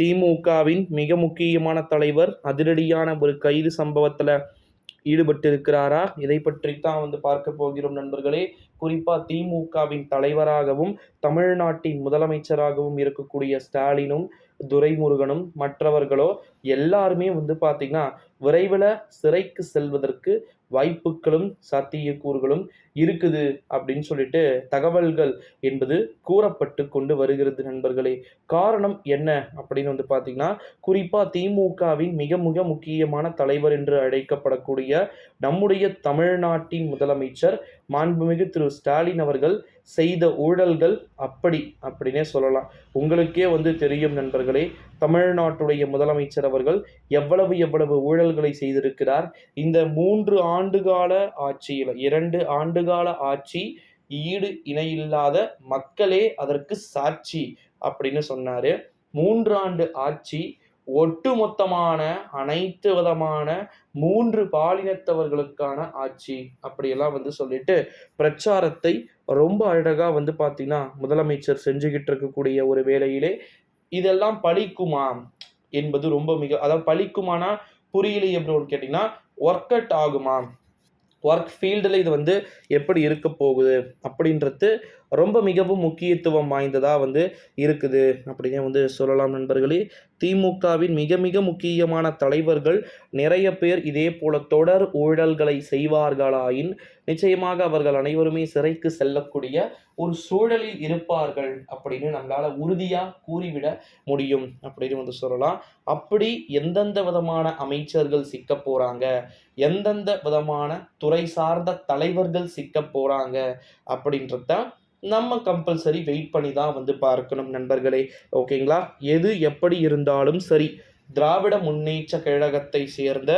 திமுகவின் மிக முக்கியமான தலைவர் அதிரடியான ஒரு கைது சம்பவத்தில் ஈடுபட்டிருக்கிறாரா? இதை பற்றித்தான் வந்து பார்க்க போகிறோம் நண்பர்களே. குறிப்பாக திமுகவின் தலைவராகவும் தமிழ்நாட்டின் முதலமைச்சராகவும் இருக்கக்கூடிய ஸ்டாலினும் துரைமுருகனும் மற்றவர்களோ எல்லாருமே வந்து பார்த்திங்கன்னா விரைவில் சிறைக்கு செல்வதற்கு வாய்ப்புகளும் சாத்தியக்கூறுகளும் இருக்குது அப்படின்னு சொல்லிட்டு தகவல்கள் என்பது கூறப்பட்டு கொண்டு வருகிறது நண்பர்களே. காரணம் என்ன அப்படின்னு வந்து பார்த்தீங்கன்னா குறிப்பாக திமுகவின் மிக மிக முக்கியமான தலைவர் என்று அழைக்கப்படக்கூடிய நம்முடைய தமிழ்நாட்டின் முதலமைச்சர் மாண்புமிகு திரு ஸ்டாலின் அவர்கள் செய்த ஊழல்கள் அப்படி அப்படின்னே சொல்லலாம். உங்களுக்கே வந்து தெரியும் நண்பர்களே தமிழ்நாட்டுடைய முதலமைச்சர் அவர்கள் எவ்வளவு எவ்வளவு ஊழல்களை செய்திருக்கிறார். இந்த மூன்று ஆண்டுகால ஆட்சியில் இரண்டு ஆண்டுகால ஆட்சி ஈடு இணையில்லாத மக்களே அதற்கு சாட்சி அப்படின்னு சொன்னார். மூன்று ஆண்டு ஆட்சி ஒட்டுமொத்தமான அனைத்து விதமான மூன்று பாலினத்தவர்களுக்கான ஆட்சி. அப்படியெல்லாம் வந்து சொல்லிட்டு பிரச்சாரத்தை ரொம்ப அழகாக வந்து பார்த்தீங்கன்னா முதலமைச்சர் செஞ்சுக்கிட்டு இருக்கக்கூடிய ஒரு வேளையிலே இதெல்லாம் பழிக்குமா என்பது ரொம்ப மிக அதாவது பழிக்குமானா புரியலையே அப்படின்னு கேட்டிங்கன்னா ஒர்க் அவுட் ஆகுமா? ஒர்க் ஃபீல்டில் இது வந்து எப்படி இருக்க போகுது அப்படின்றது ரொம்ப மிகவும் முக்கியத்துவம் வாய்ந்ததாக வந்து இருக்குது. அப்படின்னே வந்து சொல்லலாம் நண்பர்களே. திமுகவின் மிக மிக முக்கியமான தலைவர்கள் நிறைய பேர் இதே போல தொடர் ஊழல்களை செய்வார்களாயின் நிச்சயமாக அவர்கள் அனைவருமே சிறைக்கு செல்லக்கூடிய ஒரு சூழலில் இருப்பார்கள் அப்படின்னு நம்மளால் உறுதியாக கூறிவிட முடியும் அப்படின்னு வந்து சொல்லலாம். அப்படி எந்தெந்த விதமான அமைச்சர்கள் சிக்க போகிறாங்க எந்தெந்த விதமான துறை சார்ந்த தலைவர்கள் சிக்க போகிறாங்க அப்படின்றத நம்ம கம்பல்சரி வெயிட் பண்ணி தான் வந்து பார்க்கணும் நண்பர்களே. ஓகேங்களா எது எப்படி இருந்தாலும் சரி. திராவிட முன்னேற்ற கழகத்தை சேர்ந்த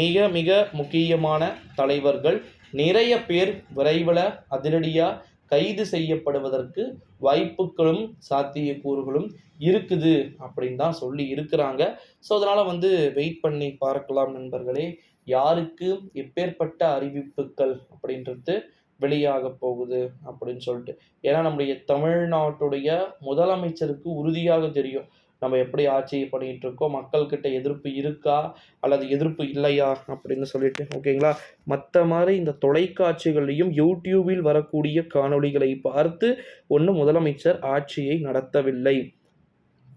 மிக மிக முக்கியமான தலைவர்கள் நிறைய பேர் விரைவில் அதிரடியாக கைது செய்யப்படுவதற்கு வாய்ப்புகளும் சாத்தியக்கூறுகளும் இருக்குது அப்படின்னு தான் சொல்லி இருக்கிறாங்க. ஸோ அதனால் வந்து வெயிட் பண்ணி பார்க்கலாம் நண்பர்களே. யாருக்கு எப்பேற்பட்ட அறிவிப்புகள் அப்படின்றது வெளியாக போகுது அப்படின்னு சொல்லிட்டு. ஏன்னா நம்முடைய தமிழ்நாட்டுடைய முதலமைச்சருக்கு உறுதியாக தெரியும். நம்ம எப்படி ஆட்சி பண்ணிகிட்டு இருக்கோம் மக்கள்கிட்ட எதிர்ப்பு இருக்கா அல்லது எதிர்ப்பு இல்லையா அப்படின்னு சொல்லிட்டு ஓகேங்களா? மற்ற மாதிரி இந்த தொலைக்காட்சிகளையும் யூடியூபில் வரக்கூடிய காணொளிகளை பார்த்து ஒன்றும் முதலமைச்சர் ஆட்சியை நடத்தவில்லை.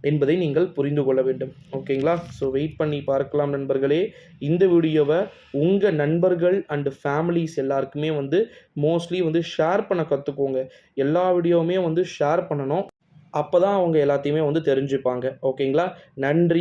என்பதை நீங்கள் புரிந்து கொள்ள வேண்டும். ஓகேங்களா? ஸோ வெயிட் பண்ணி பார்க்கலாம் நண்பர்களே. இந்த வீடியோவை உங்கள் நண்பர்கள் அண்டு ஃபேமிலிஸ் எல்லாருக்குமே வந்து மோஸ்ட்லி வந்து ஷேர் பண்ண கற்றுக்கோங்க எல்லா வீடியோவுமே வந்து ஷேர் பண்ணணும். அப்போ தான் அவங்க எல்லாத்தையுமே வந்து தெரிஞ்சுப்பாங்க. ஓகேங்களா? நன்றி.